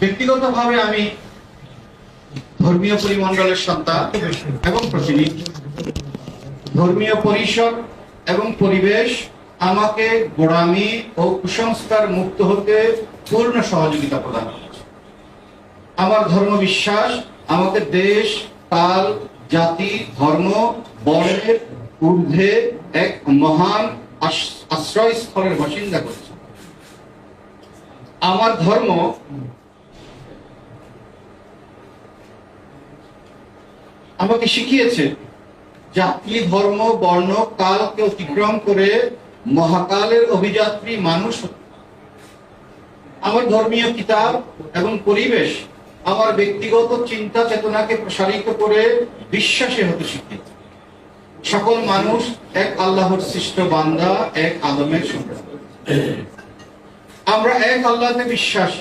ব্যক্তিগতভাবে আমি ধর্মীয় পরিমণ্ডলের সত্তা এবং প্রতিনিধি। ধর্মীয় পরিসর এবং পরিবেশ আমাকে গোড়ামি ও কুসংস্কার মুক্ত হতে পূর্ণ সহযোগিতা প্রদান আমার ধর্ম বিশ্বাস, আমাকে দেশ, কাল, জাতি, ধর্ম বর্ণের ঊর্ধ্বে এক মহান আশ- আশ্রয়স্থলের বাসিন্দা করেছে। আমার ধর্ম আমাকে শিখিয়েছে, জাতি, ধর্ম, বর্ণ কালকে অতিক্রম করে মহাকালের অভিযাত্রী মানুষ আমার ধর্মীয় কিতাব এবং পরিবেশ আমার ব্যক্তিগত চিন্তা চেতনাকে প্রসারিত করে বিশ্বাসী হতে শিখিয়েছে। সকল মানুষ এক আল্লাহর সৃষ্ট বান্দা, এক আদমের সন্তান আমরা এক আল্লাহতে বিশ্বাস।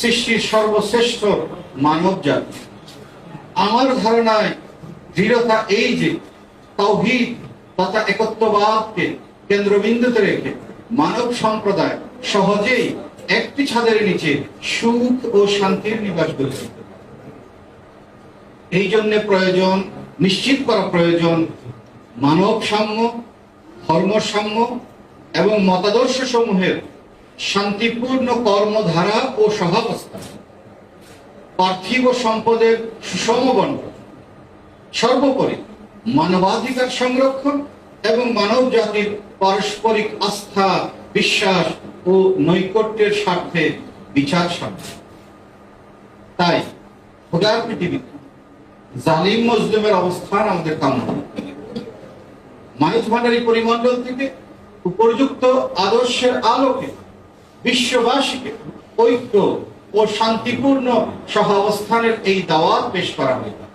সৃষ্টির সর্বশ্রেষ্ঠ মানব জাতি। আমার ধারণায় দৃঢ়তা এই যে, তৌহিদ তথা একত্ববাদকে কেন্দ্রবিন্দুতে রেখে মানব সম্প্রদায় সহজেই একটি ছাদের নিচে সুখ ও শান্তির নিবাস গড়ে এই জন্য প্রয়োজন, নিশ্চিত করা প্রয়োজন, মানব সাম্য, ধর্ম সাম্য এবং মতাদর্শ সমূহের শান্তিপূর্ণ কর্মধারা ও সহাবস্থান পার্থিব সম্পদের সুষম বন্টন সর্বোপরি মানবাধিকার সংরক্ষণ এবং মানব জাতির পারস্পরিক আস্থা, বিশ্বাস ও নৈকট্যের স্বার্থে বিচার সাধন। তাই খোদার পৃথিবীতে জালিম মজলুমের অবস্থান আমাদের কাম্য। মাইজ ভান্ডারী পরিমণ্ডল থেকে উপযুক্ত আদর্শের আলোকে বিশ্ববাসীকে ঐক্য ও শান্তিপূর্ণ সহ অবস্থানের এই দাওয়াত পেশ করা হয়েছে